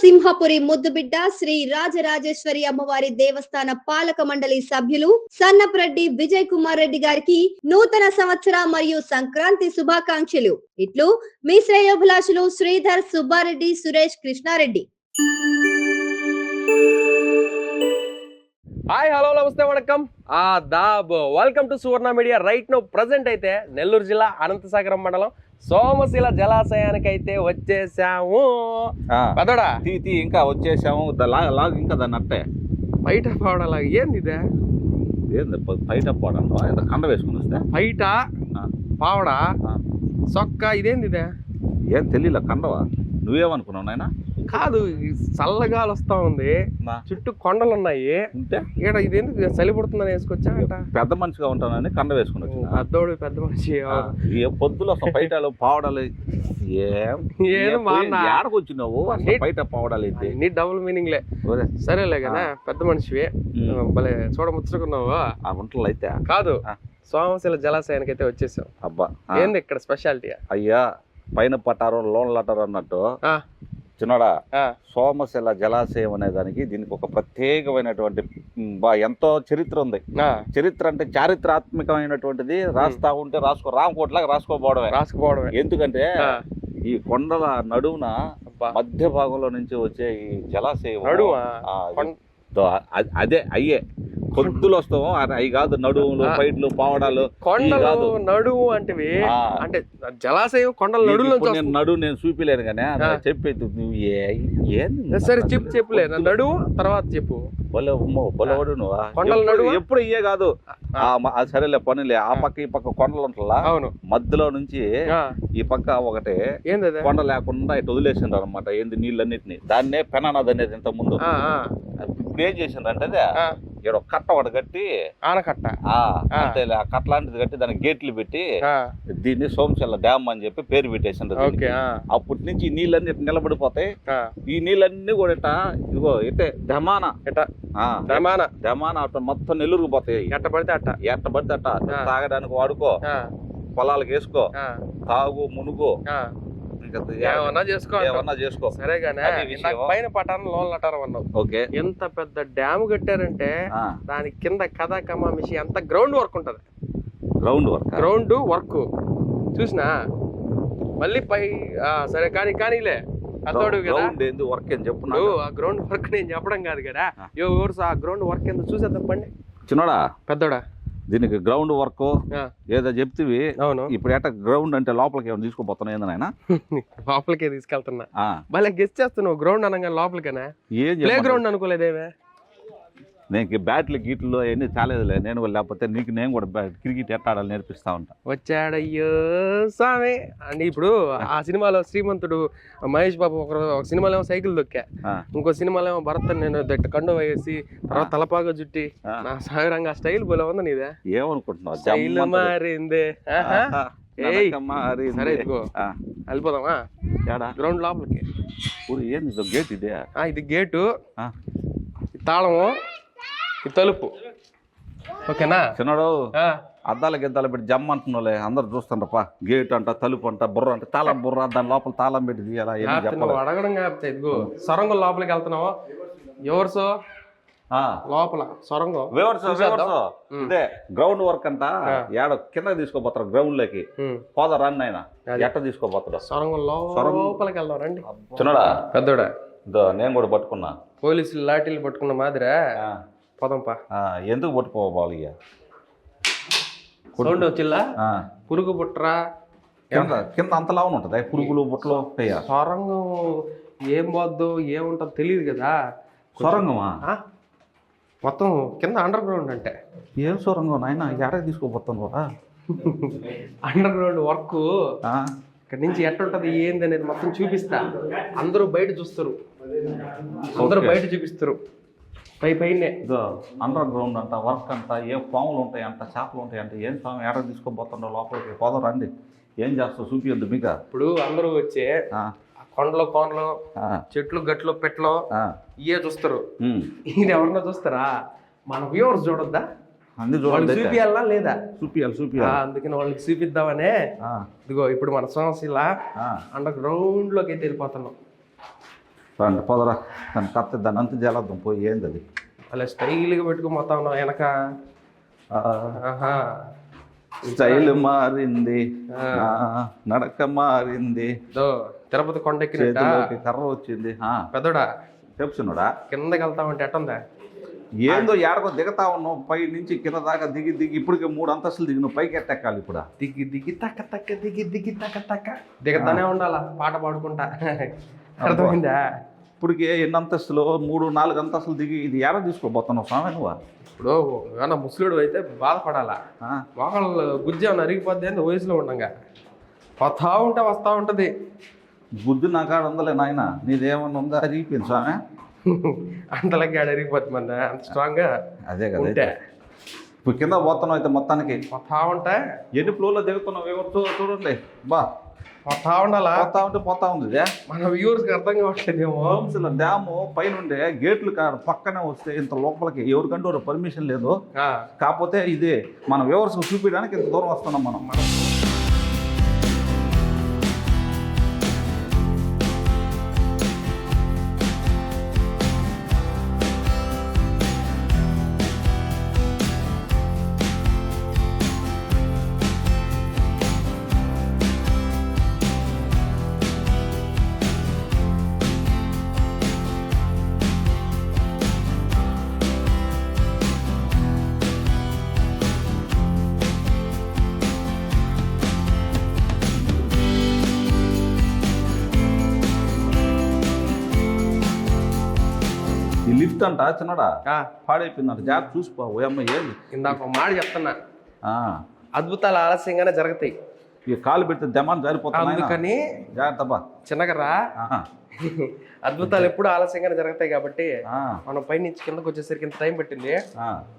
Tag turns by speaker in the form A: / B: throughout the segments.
A: సింహపురి ముద్దుబిడ్డ శ్రీ రాజరాజేశ్వరి అమ్మవారి దేవస్థాన పాలక మండలి సభ్యులు సన్నప్రెడ్డి విజయ్ కుమార్ రెడ్డి గారికి నూతన సంవత్సర మరియు సంక్రాంతి శుభాకాంక్షలు. ఇట్లు మీ శ్రేయోభిలాషులు శ్రీధర్ సుబ్బారెడ్డి సురేష్ కృష్ణారెడ్డి.
B: హాయ్ హలో నమస్తే వణకం. దాబ్ welcome to Suvarna media right now present అయితే నెల్లూరు జిల్లా అనంతసాగరం మండలం సోమశిల జలాశయానికి అయితే వచ్చేసాము పెదడా?
C: తీ తీ ఇంకా వచ్చేసాము. లాగు ఇంకా దాన్ని అట్టే.
B: బయట పావడాలా ఏంది ఇదే?
C: ఏంది బయట పోవడం కండ వేసుకుని వస్తే?
B: బయట పావడా. సొక్క ఇదేంది ఇదే?
C: ఏం తెలియలే కండవా? నువ్వేమనుకున్నావు నాయన?
B: కాదు చల్లగాలి వస్తా ఉంది. చుట్టూ కొండలు ఉన్నాయి ఇక్కడ ఇదేంది చలి పుడుతుందని వేసుకొచ్చా
C: పెద్ద మనిషిగా ఉంటానని కండ వేసుకుని
B: పెద్దోడు పెద్ద మనిషి
C: ఏ పొద్దులు అసలు బయటలు పావడాలు ఏం?
B: ఏం మా అన్న.
C: ఏడకు వచ్చినావు? అసలు
B: ఏంటి?
C: బయట పావడాలు అయితే
B: నీ డబుల్ మీనింగ్లే. సరేలే కదా పెద్ద మనిషివి. భలే చూడ ముచ్చుకున్నావు
C: ఆ వంటలు అయితే.
B: కాదు. సోమశిల జలాశయానికి అయితే వచ్చేసాం.
C: అబ్బా
B: ఏంది ఇక్కడ స్పెషాలిటీ
C: అయ్యా పైన పట్టారు లోన్లు అట్టారు అన్నట్టు. చిన్నడా సోమశిల జలాశయం అనే దానికి దీనికి ఒక ప్రత్యేకమైనటువంటి ఎంతో చరిత్ర ఉంది. చరిత్ర అంటే చారిత్రాత్మకమైనటువంటిది. రాస్తా ఉంటే రాసుకో రామకోట్లాగా రాసుకోపోవడమే
B: రాసుకుపోవడమే
C: ఎందుకంటే ఈ కొండల నడువున. మధ్య భాగంలో నుంచి వచ్చే ఈ జలాశయం అదే అయ్యే. కొద్దులు వస్తాము అవి కాదు నడువులు. పైట్లు పావడాలు
B: కొండలు నడువు అంటివి.
C: ఆ.
B: అంటే జలాశయం కొండల నడువు
C: నేను నడువు నేను చూపిలేను కానీ. చెప్పేది నువ్వు ఏ-.
B: సరే చెప్పు చెప్పులే నా నడువు తర్వాత చెప్పు.
C: బలేవాడు నువ్వు?
B: కొండల
C: ఎప్పుడు-
B: నడువా?
C: ఎప్పుడు ఇయ్యే కాదు. సరేలే పనిలే. ఆ. పక్క ఈ పక్క కొండలు ఉంటలా?
B: అవును.
C: మధ్యలో నుంచి ఈ పక్క ఒకటి. కొండ లేకుండా ఇటు వదిలేసిండ్రు అనమాట ఏంది నీళ్ళన్నిటిని? దాన్నే పెనానది అనేది ఇంత ముందు. ఇప్పుడు ఏం చేసిండ్రు అంటే ఇక్కడ ఒక కట్ట ఒకటి కట్టి
B: ఆనకట్ట.
C: ఆ కట్ట లాంటిది కట్టి దానికి గేట్లు పెట్టి దీన్ని సోమశల్ల డ్యామ్ అని చెప్పి పేరు పెట్టేసిండ్రు అప్పటి నుంచి ఈ నీళ్ళన్నీ ఇట్ట నిలబడిపోతాయి. ఈ నీళ్ళన్నీ కూడా ఇట్ట ఇదిగో ఇట్టే దమాన
B: ఎట్ట?
C: ఆ,
B: దమాన
C: దమాన అట్ట మొత్తం నెల్లూరుకు పోతాయి.
B: ఎట్ట పడితే అట్ట.
C: ఎట్ట పడితే అట్ట. తాగడానికి వాడుకో. పొలాలకు వేసుకో. తాగు మునుగు.
B: ఏమన్నా చేసుకో.
C: ఏమన్నా
B: సరే పైన పటాన్ని లోన్లు అటారం అన్నావు
C: ఓకే.
B: ఎంత పెద్ద డ్యామ్ కట్టారంటే దాని కింద కథ కమా మిషి ఎంత గ్రౌండ్ వర్క్ ఉంటది.
C: Ground work.
B: Ground work. చూసినా? మళ్ళీ పై సరే కానీ కానీలే. అతోడు కదా.
C: వర్క్ అని చెప్పు.
B: ఆ గ్రౌండ్ వర్క్ నేను చెప్పడం కాదు కదా. ఎవరు ఆ గ్రౌండ్ వర్క్ ఎంత చూసేద్దాం పండి.
C: చిన్నోడా?
B: పెద్దోడా?
C: దీనికి గ్రౌండ్ వర్క్ ఏదో చెప్తివి.
B: అవును.
C: ఇప్పుడు ఎట్ట గ్రౌండ్ అంటే లోపలికి ఏమైనా తీసుకోపోతున్నా ఏంది నాయన?
B: లోపలికే తీసుకెళ్తున్నా. భలే గెస్ట్ చేస్తున్నావు గ్రౌండ్ అనగా లోపలికేనా?
C: ఏం?
B: గ్రౌండ్ అనుకోలేదేమే?
C: నేను బ్యాట్లు గీట్లు అవన్నీ చాలేదులే. నేను లేకపోతే నీకు నేను కూడా క్రికెట్ ఎట్ట ఆడాలి నేర్పిస్తా ఉంటా.
B: వచ్చాడయ్యో స్వామి. అని ఇప్పుడు ఆ సినిమాలో శ్రీమంతుడు మహేష్ బాబు ఒక ఒక సినిమాలో ఏమో సైకిల్ దొక్కా. ఇంకో సినిమాలో ఏమో భరత్ నేను దట్ట కండు వేసి తర్వాత తలపాగా జుట్టి. నా సాగరంగా స్టైల్ బోలే ఉంది నీదే.
C: ఏమనుకుంటున్నావు?
B: స్టైల్. మారిందే. సరే ఇదిగో. వెళ్ళిపోదామా? గ్రౌండ్ లోపలికి.
C: ఏంది గేట్ ఇదే?
B: ఆ, ఇది గేటు. తాళము. ఈ తలుపు. ఓకేనా?
C: చిన్నడు అద్దాల గిద్దాలు పెట్టి జమ్మ అంటున్నావులే అందరు చూస్తుండ్రప్ప గేట్ అంట తలుపు అంట బుర్ర అంట తాళం బుర్ర దాని లోపల తాళం పెట్టి తీయాలా
B: అడగడం కాకపోతే ఇదిగో సొరంగం లోపలికి వెళ్తున్నావు? ఎవరు సో? లోపల సొరంగం.
C: గ్రౌండ్ వర్క్ అంట. ఏడ కింద తీసుకోపోతారు
B: గ్రౌండ్లోకి.
C: పోదా రన్
B: అది.
C: ఎట్ట తీసుకోపోతాడు?
B: సొరంగం. లోపలికి వెళ్దాం రండి.
C: చిన్నడా?
B: పెద్దోడా?
C: నేను కూడా పట్టుకున్నా.
B: పోలీసులు లాఠీలు పట్టుకున్న మాదిరే? పోదాంపా
C: ఎందుకు పట్టుకోవాలి ఇక
B: సౌండ్ వచ్చిల్లా పురుగు పుట్రా?
C: కింద కింద అంత లావున ఉంటుంది? పురుగులు బుట్టలు అయ్యా
B: సొరంగం ఏం పోద్దో ఏముంటుందో తెలియదు కదా.
C: సొరంగమా?
B: మొత్తం కింద అండర్ గ్రౌండ్ అంటే.
C: ఏం సొరంగం నాయన? ఎడకి తీసుకోపోతాను
B: అండర్ గ్రౌండ్ వర్క్ ఇక్కడ నుంచి ఎట్టుంటది ఏంది అనేది మొత్తం చూపిస్తా. అందరూ బయట చూస్తారు. అందరూ. బయట చూపిస్తారు. పై పైనే
C: అండర్ గ్రౌండ్ అంట వర్క్ అంట ఏ పాములు ఉంటాయి అంట చేపలు ఉంటాయి అంట ఏం స్వామి ఎడకి తీసుకోపోతుండో లోపలికి? పోదాం రండి. ఏం చేస్తావు? చూపియద్దు మీకు.
B: ఇప్పుడు అందరూ వచ్చే కొండలు కోనలు చెట్లు గట్లు పెట్లు ఇవే చూస్తారు. ఇది ఎవరన్నా చూస్తారా? మన వ్యూవర్స్ చూడొద్దా?
C: అన్ని
B: చూపియాలా లేదా?
C: చూపియాలి చూపియాలి.
B: అందుకని వాళ్ళకి చూపిద్దామనే. ఇదిగో ఇప్పుడు మన సమస్య ఇలా. అండర్ గ్రౌండ్లోకి అయితే వెళ్ళిపోతున్నాం.
C: రండి పోదరా దాన్ని కత్తి దాన్ని అంత జలద్దాం పోయి ఏంది అది?
B: అలా స్టైల్గా పెట్టుకుని మొత్తం వెనక. ఆహా.
C: స్టైల్ మారింది. నడక మారింది.
B: దో తిరుపతి కొండ
C: చేతిలోకి కర్ర వచ్చింది. ఆ,
B: పెద్దోడా?
C: చెప్తున్నాడా
B: కిందకి వెళ్తామంటే ఎట్టుందా?
C: ఏందో ఏడకో దిగతా ఉన్నావు పై నుంచి కింద దాకా దిగి దిగి ఇప్పటికే మూడు అంతస్తులు దిగి నువ్వు పైకి ఎట్టెక్కాలి ఇప్పుడు.
B: దిగి దిగి తక్క తక్క దిగి దిగి తక్క తక్క. దిగతానే ఉండాలా పాట పాడుకుంటా. అర్థమైందా?
C: ఇప్పటికే ఎన్ని అంతస్తులు మూడు నాలుగు అంతస్తులు దిగి ఇది ఏడ తీసుకోబోతున్నావు స్వామి నువ్వు?
B: ఇప్పుడు ఏమన్నా ముసలుడు అయితే బాధపడాలా?
C: ఆ,
B: మోకాళ్ళు గుజ్జి ఏమన్నా అరిగిపోద్ది అని వయసులో ఉండంగా. వస్తా ఉంటే వస్తా ఉంటది.
C: బుద్ధి నా కాడ ఉందలే నాయన నీదేమన్నా ఉందా? అరిగిపోయింది స్వామి.
B: అంతలకి ఆడ అరిగిపోద్ది మన అంత స్ట్రాంగ్గా
C: అదే కదా
B: ఉంటే.
C: ఇప్పుడు కింద పోతున్నావు అయితే మొత్తానికి.
B: వస్తా ఉంటే
C: ఎన్ని ఫ్లోర్లో దిగుతున్నావు? ఎవరితో చూడండి. బా.
B: వస్తా ఉండాలా?
C: పోతా ఉంటే పోతా ఉంది.
B: మన వ్యూవర్స్కి అర్థం కావట్లేదేమో.
C: హోమ్స్ల డ్యాము పైన ఉండే గేట్లు పక్కనే వస్తే ఇంత లోపలికి ఎవరికంటూ పర్మిషన్ లేదు. కాకపోతే ఇది మన వ్యవర్స్ చూపించడానికి ఇంత దూరం వస్తున్నాం మనం.
B: మనం
C: లిఫ్ట్ అంట చిన్నడా?
B: ఆ,
C: పాడైపోయిందంట. జాగ్రత్త చూసిపో ఓయమ్మ ఏంది?
B: ఇందాక మాట చెప్తున్నా. అద్భుతాలు ఆలస్యంగానే జరుగుతాయి.
C: ఈ కాలు పెడితే దమాన్ జారిపోతున్నా
B: అందుకని
C: జాగ్రత్త బా
B: చిన్నగా రా
C: ఆ,
B: అద్భుతాలు ఎప్పుడు ఆలస్యంగానే జరుగుతాయి కాబట్టి మనం పైనుంచి కిందకు వచ్చేసరికి ఇంత టైం పట్టింది.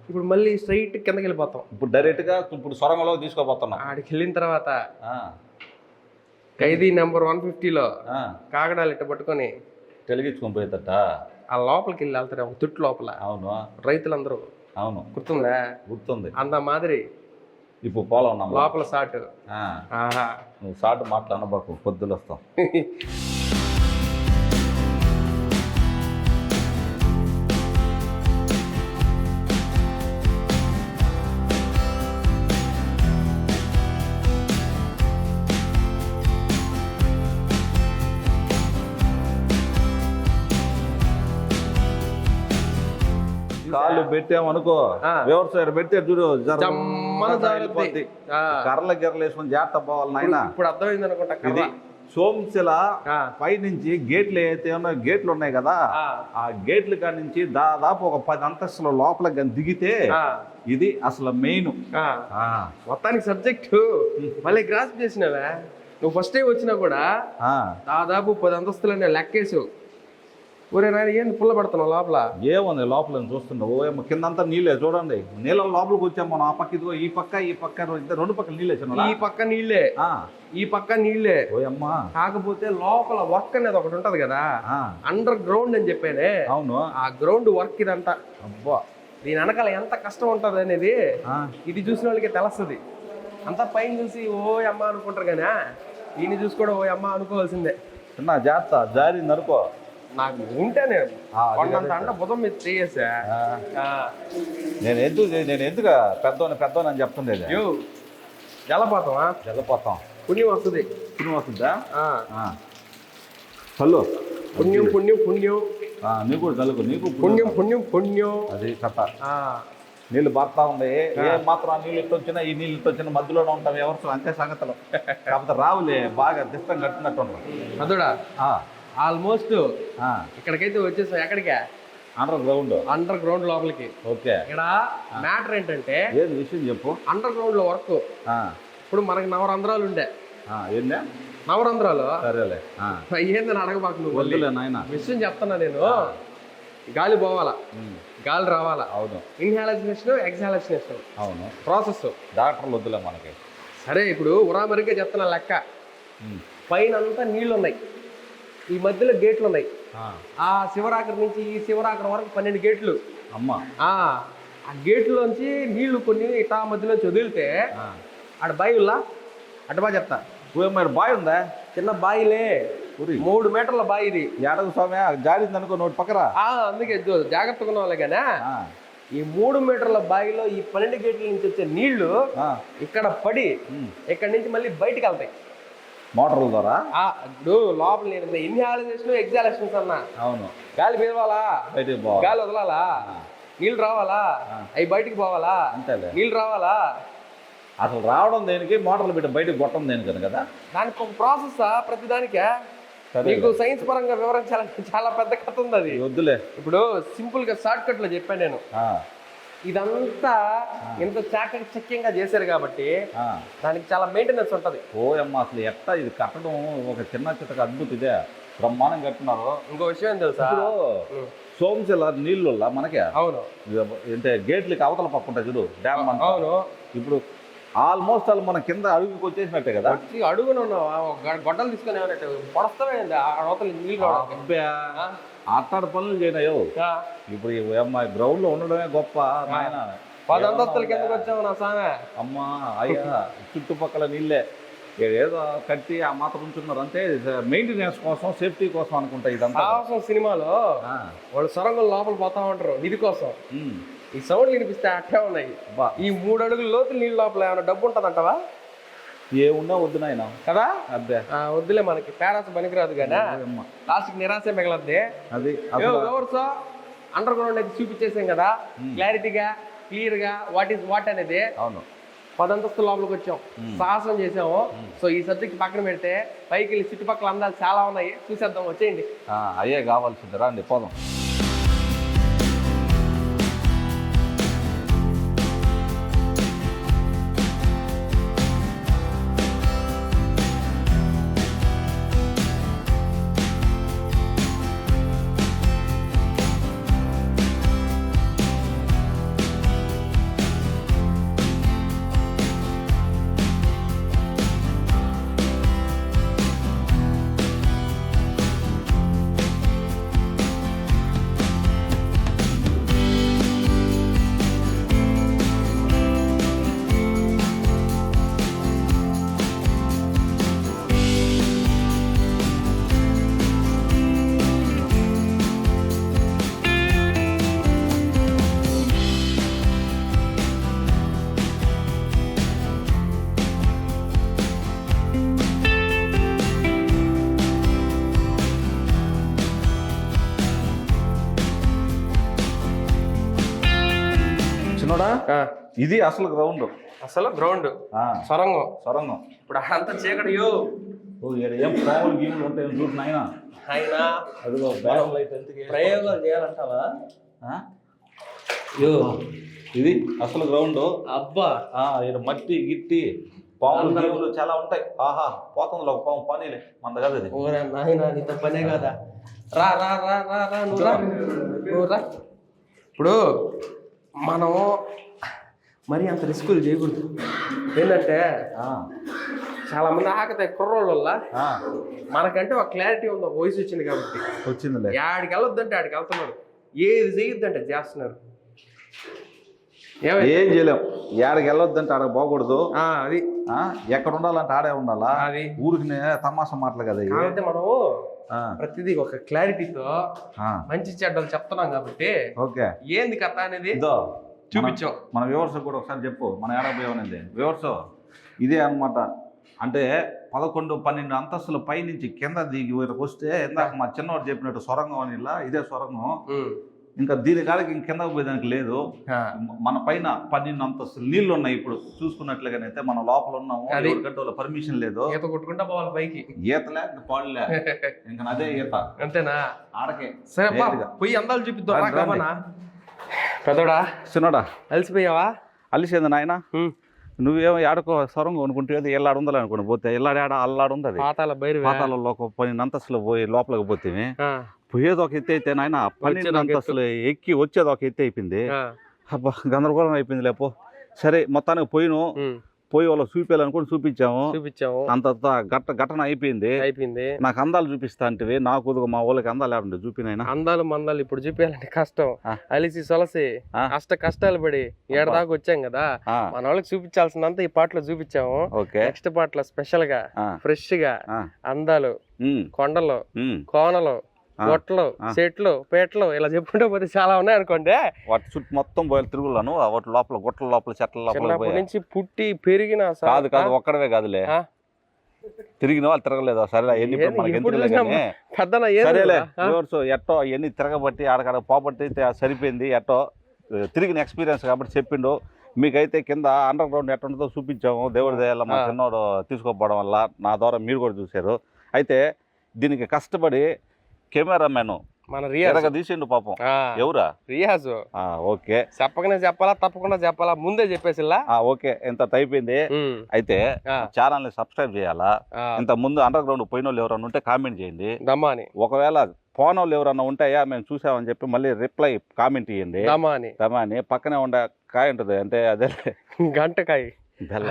B: ఇప్పుడు మళ్ళీ స్ట్రైట్ కిందకి వెళ్ళిపోతాం.
C: ఇప్పుడు డైరెక్ట్గా ఇప్పుడు సొరంగంలో తీసుకోబోతున్నా.
B: ఆడికి వెళ్ళిన తర్వాత ఖైదీ నెంబర్ వన్ ఫిఫ్టీలో. కాగడాలు ఇట్ట పట్టుకొని
C: తెలిగించుకొని పోయేదట.
B: ఆ లోపలికి వెళ్ళి వెళ్తారు ఒక తుట్టు లోపల
C: అవును.
B: రైతులందరూ
C: అవును.
B: గుర్తుందా?
C: గుర్తుంది.
B: అంత మాదిరి
C: ఇప్పుడు పోలా
B: లోపల సాటు.
C: నువ్వు సాటు మాట్లాడబాకు పొద్దులు వస్తాం కాళ్ళు పెట్టామనుకో. వ్యవసాయం పెడితే చూడు. కర్రల గిర్రలు వేసుకొని జాగ్రత్త పోవాలి నాయన.
B: ఇప్పుడు అర్థమైంది అనుకుంటా
C: ఇది
B: ఆ.
C: పై నుంచి గేట్లు అయితే ఉన్నాయో గేట్లు ఉన్నాయి కదా
B: ఆ.
C: గేట్ల కాడ నుంచి దాదాపు ఒక పది అంతస్తుల లోపల దిగితే ఇది అసలు మెయిన్.
B: మొత్తానికి సబ్జెక్టు. మళ్ళీ గ్రాస్ చేసినావా. నువ్వు ఫస్ట్ టైం వచ్చినా కూడా దాదాపు పది అంతస్తులనే లెక్కేసావు. ఒరే నాయన ఏంది పుల్ల పడుతున్నావు లోపల?
C: ఏముంది లోపల చూస్తుండే ఓ ఏమో కిందంతా నీళ్ళే చూడండి. నీళ్ళ లోపలికి వచ్చాం మనం ఆ పక్క ఇదిగో ఈ పక్క ఈ పక్క రెండు పక్కల నీళ్ళే చిన్న
B: ఈ పక్క నీళ్ళే. ఈ పక్క నీళ్ళే.
C: ఓ అమ్మా.
B: కాకపోతే లోపల వర్క్ అనేది ఒకటి ఉంటది కదా? అండర్ గ్రౌండ్ అని చెప్పానే.
C: అవును.
B: ఆ గ్రౌండ్ వర్క్ ఇదంతా.
C: అబ్బా.
B: దీని వెనకాల ఎంత కష్టం ఉంటది అనేది ఇది చూసిన వాళ్ళకి తెలుస్తుంది. అంతా పైన చూసి ఓ అమ్మ అనుకుంటారు కానీ దీన్ని చూసి కూడా ఓ అమ్మ అనుకోవాల్సిందే.
C: చిన్న జాగ్రత్త జారింది అనుకో
B: నాకు ఉంటే నేను కొండంత. అంట బుధం మీద
C: ఆ, నేను ఎందుకు నేను ఎందుకు పెద్దోని పెద్దోని అని చెప్తుండేది
B: యో జలపాతమా?
C: జలపోతాం.
B: పుణ్యం వస్తుంది.
C: తిని వస్తుందా. చల్లు.
B: పుణ్యం పుణ్యం పుణ్యం.
C: నీకు కూడా చల్లుకు నీకు
B: పుణ్యం పుణ్యం పుణ్యం
C: అది కథ నీళ్ళు బారుతా ఉంది ఏ మాత్రం ఆ నీళ్ళు ఇట్టు వచ్చినా ఈ నీళ్ళు ఇట్టు వచ్చినా మధ్యలోనే ఉంటాం ఎవరు అంతే సంగతులు. కాకపోతే రావులే బాగా దిష్టం కట్టినట్టు
B: అదుడా? ఆల్మోస్ట్ ఇక్కడికైతే వచ్చేసాం ఎక్కడికే?
C: అండర్ గ్రౌండ్
B: అండర్ గ్రౌండ్ లోపలికి.
C: ఓకే.
B: ఇక్కడ మ్యాటర్ ఏంటంటే
C: ఏది విషయం చెప్పు.
B: అండర్ గ్రౌండ్లో వర్క్. ఇప్పుడు మనకి నవరంధ్రాలు ఉండే.
C: ఏందా?
B: నవరంధ్రాలు?
C: సరేలే.
B: ఏందని అడగబాకు నువ్వు
C: నాయన.
B: విషయం చెప్తున్నా నేను. గాలి పోవాలా? గాలి రావాలా?
C: అవును.
B: ఇన్హాలేషన్ ఎక్స్హాలేషన్
C: అవును.
B: ప్రాసెస్
C: డాక్టర్లు వద్దులే మనకి.
B: సరే ఇప్పుడు ఉరామరిగా చెప్తున్నా లెక్క. పైన అంతా నీళ్ళు ఉన్నాయి ఈ మధ్యలో గేట్లు ఉన్నాయి.
C: ఆ,
B: శివరాకర్ నుంచి ఈ శివరాకర్ వరకు పన్నెండు గేట్లు.
C: అమ్మ.
B: ఆ గేట్లోంచి నీళ్ళు కొన్ని ఇటా మధ్యలోంచి వదిలితే
C: ఆ.
B: ఆడ బాయి ఉల్లా అటు బాగా చెప్తా.
C: మరి బాయ్ ఉందా?
B: చిన్న బాయిలే. మూడు మీటర్ల బావి ఇది.
C: ఏడకు స్వామి జారింది అనుకో నోటి పక్కరా.
B: ఆ, అందుకే జాగ్రత్తగా ఉన్నావాలి కానీ ఈ మూడు మీటర్ల బావిలో ఈ పన్నెండు గేట్ల నుంచి వచ్చే
C: నీళ్ళు
B: ఇక్కడ పడి. ఇక్కడ నుంచి మళ్ళీ బయటికి వెళ్తాయి.
C: మోటార్ల ద్వారా?
B: ఇప్పుడు లోపల నేను ఇన్హాలేషన్ ఎగ్జాలేషన్స్ అన్నా
C: అవును.
B: గాలి పీదవాలా
C: బయటికి పోవాలి?
B: గాలి వదలాలా? నీళ్ళు రావాలా? అవి బయటికి పోవాలా?
C: అంతేలే.
B: నీళ్ళు రావాలా?
C: అసలు రావడం దేనికి? మోటార్లు పెట్టి బయటకు కొట్టడం దేనికని కదా?
B: దానికి ఒక ప్రాసెస్ ప్రతి దానికే.
C: సరే
B: నీకు సైన్స్ పరంగా వివరించాలంటే చాలా పెద్ద కథ ఉంది అది.
C: వద్దులే.
B: ఇప్పుడు సింపుల్గా షార్ట్ కట్లో చెప్పాను నేను. ఇదంతా ఇంత చాకటి చక్యంగా చేశారు కాబట్టి. దానికి చాలా మెయింటెనెన్స్ ఉంటది.
C: ఓయమ్మ అసలు ఎట్టా ఇది కట్టడం? ఒక చిన్న చిత్తక అద్భుత ఇదే. బ్రహ్మాండం కట్టున్నారు.
B: ఇంకో విషయం ఏం తెలుసా.
C: సోమశిల నీళ్ళు మనకే?
B: అవును.
C: అంటే గేట్లకి అవతల పక్క ఉంటాయి చూడు డ్యామ్
B: అవును.
C: ఇప్పుడు ఆల్మోస్ట్ వాళ్ళు మన కింద అడుగుకి వచ్చేసినట్టే కదా?
B: వచ్చి అడుగున గొడ్డలు తీసుకొని పొడస్తామే అవతల నీళ్ళు
C: అబ్బే,
B: ఆ?
C: అట్టాడు పనులు చేయనాయో. ఇప్పుడు అమ్మాయి గ్రౌండ్లో ఉండడమే గొప్ప నాయన.
B: పది అంతస్తుల కిందకు వచ్చావు నా సామె?
C: అమ్మా అయ్యా చుట్టుపక్కల నీళ్ళే. ఏదో కట్టి ఆ మాత్రం ఉంచున్నారు అంతే మెయింటెనెన్స్ కోసం సేఫ్టీ కోసం అనుకుంటా ఇదంతా.
B: సాహసం సినిమాలో వాళ్ళు సొరంగం లోపల పోతా ఉంటారు. నిధి కోసం. ఈ సౌండ్ వినిపిస్తే అట్టే ఉన్నాయి. ఈ మూడు అడుగుల లోతు నీళ్ళ లోపల ఏమైనా డబ్బు ఉంటుందంటవా?
C: ఏ ఉన్నా వద్దు నాయన.
B: కదా? ఆ, వద్దులే మనకి. పేరాస పనికిరాదు
C: అమ్మ,
B: లాస్ట్కి నిరాశ మిగలద్ది.
C: అది
B: ఎవరిసో అండర్ గ్రౌండ్ అయితే చూపించేసాం కదా? క్లారిటీగా క్లియర్గా వాట్ ఈస్ వాట్ అనేది
C: అవును.
B: పదంతస్తు లోపలికి వచ్చాం. సాహసం చేసాము సో ఈ సబ్జెక్ట్ పక్కన పెడితే పైకి వెళ్ళి చుట్టుపక్కల అందాలు చాలా ఉన్నాయి. చూసేద్దాం వచ్చేయండి.
C: అయ్యే కావాల్సింది. రండి పోదాం. చిన్నోడా? ఇది అసలు గ్రౌండ్
B: అసలు గ్రౌండ్ సొరంగం.
C: సొరంగం.
B: ఇప్పుడు అక్కడంతా చీకటి యో.
C: ఓ, ఈడ ఏం పాములు గీములు ఉంటాయి చూడు నాయన.
B: ఆయన
C: అదిగో ఎందుకు వేసి-
B: ప్రయోగాలు చేయాలంటావా?
C: ఆ?
B: యో
C: ఇది అసలు గ్రౌండ్
B: అబ్బా.
C: ఈడ మట్టి గిట్టి పాములు గీములు చాలా ఉంటాయి. ఆహా పోతుంది ఒక పాము పనిలే. మంద కదా ఇది
B: ఓరా నాయన నీత పనే కదా? రా రా రా రా రా నువ్వు రా. నువ్వు రా. ఇప్పుడు మనం మరి అంత రిస్కులు చేయకూడదు. ఏంటంటే చాలా మంది ఆకతాయి కుర్రోళ్ళ వల్ల. మనకంటే ఒక క్లారిటీ ఉంది ఒక వయసు వచ్చింది కాబట్టి.
C: వచ్చిందిలే.
B: ఆడికి వెళ్ళొద్దంటే ఆడికి వెళ్తున్నారు ఏది చేయొద్దంటే చేస్తున్నారు
C: ఏం చేయలేం. ఏడకి వెళ్ళొద్దంటే ఆడకి పోకూడదు.
B: ఆ, అది.
C: ఎక్కడ ఉండాలంటే ఆడే ఉండాలా?
B: అది.
C: ఊరికి తమాషా మాటలు కదా
B: మనం ప్రతిదీ ఒక క్లారిటీతో మంచి చెడ్డలు చెప్తున్నాం కాబట్టి
C: ఓకే.
B: ఏంది కథ అనేది
C: ఇదో
B: చూపించాం.
C: మన వ్యూవర్స్ కూడా ఒకసారి చెప్పు. మన ఏడబోయేవనేది వ్యూవర్స్ ఇదే అన్నమాట. అంటే పదకొండు పన్నెండు అంతస్తుల పై నుంచి కింద దిగి వస్తే ఇందాక మా చిన్నవాడు చెప్పినట్టు సొరంగం అని ఇలా ఇదే సొరంగం. ఇంకా దీని కాడికి ఇంక కిందకు పోయేదానికి లేదు. మన పైన పన్నెండు అంతస్తులు నీళ్ళు ఉన్నాయి ఇప్పుడు. చూసుకున్నట్లుగానైతే మనం లోపల ఉన్నాము వాళ్ళ పర్మిషన్ లేదు.
B: ఈత కొట్టుకుంటా పోవాలి పైకి.
C: ఈతలే పాడులే. ఇంకా అదే ఈత.
B: అంతేనా?
C: ఆడకే.
B: సరే. పోయి అందాలు చూపిద్దాం పెద్దోడా?
C: చిన్నడా?
B: అలసిపోయావా?
C: అలిసేంది నాయన. నువ్వేమో ఆడుకో సొరంగం అనుకుంటే ఎల్లాడు ఉండాలి అనుకుని పోతే ఎల్లాడు ఆడ అల్లాడు ఉంది
B: పాతాల
C: ఒక పన్నెండు అంతస్తులు పోయి లోపలికి పోతే పోయేది ఒక ఎత్తి అయితే నాయన పన్నెండు. అంతస్తులు ఎక్కి వచ్చేది ఒక ఎత్తి అయిపోయింది అబ్బా గందరగోళం అయిపోయింది లేపో సరే మొత్తానికి పోయిను పోయి వాళ్ళకి చూపించాలనుకుని చూపించాము.
B: చూపించాము.
C: అంత గట్ట ఘటన అయిపోయింది.
B: అయిపోయింది.
C: నాకు అందాలు చూపిస్తా అంటే నా కొద్దిగా మా వాళ్ళకి అందాలు లేకుండా చూపినైనా
B: అందాలు మందాలు ఇప్పుడు చూపించాలంటే కష్టం. అలిసి సొలసి. కష్ట కష్టాలు పడి ఏడ దాకా వచ్చాం కదా. మన వాళ్ళకి చూపించాల్సినంత ఈ పాటలో చూపించాము. నెక్స్ట్ పాటలో స్పెషల్గా
C: ఫ్రెష్గా
B: అందాలు కొండలు. కోనలు. గొట్టలు. చెట్లు పేటలు ఇలా చెప్పుకుంటూ పోతే చాలా ఉన్నాయి అనుకోండి.
C: వాటి చుట్టూ మొత్తం పోయి తిరుగులాను. వాటి లోపల గుట్టల లోపల చెట్ల లోపల
B: నుంచి పుట్టి పెరిగిన
C: కాదు కాదు ఒక్కడవే కాదులే? తిరిగిన వాళ్ళు తిరగలేదు? సరే ఎన్ని సరేలే ఎట్టో ఎన్ని తిరగబట్టి ఆడకాడ పోబట్టి తే- సరిపోయింది ఎట్టో. తిరిగిన ఎక్స్పీరియన్స్ కాబట్టి చెప్పిండు. మీకైతే కింద అండర్ గ్రౌండ్ ఎట్ట ఉంటుందో చూపించాము. దేవుడి దయాల మా. చిన్నోడు తీసుకోకపోవడం వల్ల నా ద్వారా మీరు కూడా చూశారు. అయితే దీనికి కష్టపడి కెమెరామెన్
B: మన రియాజ్.
C: తీసిండు పాపం. ఎవరా?
B: రియాజ్.
C: ఓకే.
B: చెప్పకనే చెప్పాలా తప్పకుండా చెప్పాలా ముందే చెప్పేసిల్లా?
C: ఆ, ఓకే. ఎంత అయిపోయింది అయితే
B: ఆ,
C: ఛానల్ని సబ్స్క్రైబ్ చేయాలా? ఇంత ముందు అండర్ గ్రౌండ్ పోయిన వాళ్ళు ఎవరన్నా ఉంటే కామెంట్ చేయండి.
B: దమాని.
C: ఒకవేళ పోన వాళ్ళు ఎవరన్నా ఉంటాయా? మేము చూసామని చెప్పి మళ్ళీ రిప్లై కామెంట్ ఇవ్వండి
B: దమాని.
C: దమాని పక్కనే ఉండే కాయ ఉంటుంది. అంటే అదే
B: గంటకాయ.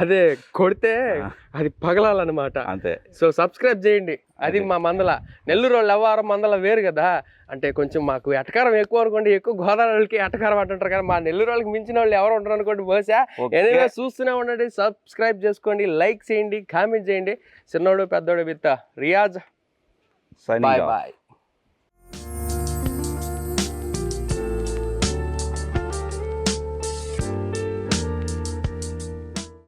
B: అదే కొడితే. అది పగలాలన్నమాట.
C: అంతే.
B: సో సబ్స్క్రైబ్ చేయండి. అది. మా మందల నెల్లూరు వాళ్ళు ఎవ్వరం మందల వేరు కదా. అంటే కొంచెం మాకు ఎటకారం ఎక్కువ అనుకోండి ఎక్కువ గోదావరి వాళ్ళకి ఎటకారం అంటుంటారు కానీ మా నెల్లూరు వాళ్ళకి మించిన వాళ్ళు ఎవరు ఉంటారు అనుకోండి బహుశా. ఎనివే చూస్తూనే ఉండండి సబ్స్క్రైబ్ చేసుకోండి లైక్ చేయండి కామెంట్ చేయండి. చిన్నోడు పెద్దోడు విత్ రియాజ్. బాయ్. బాయ్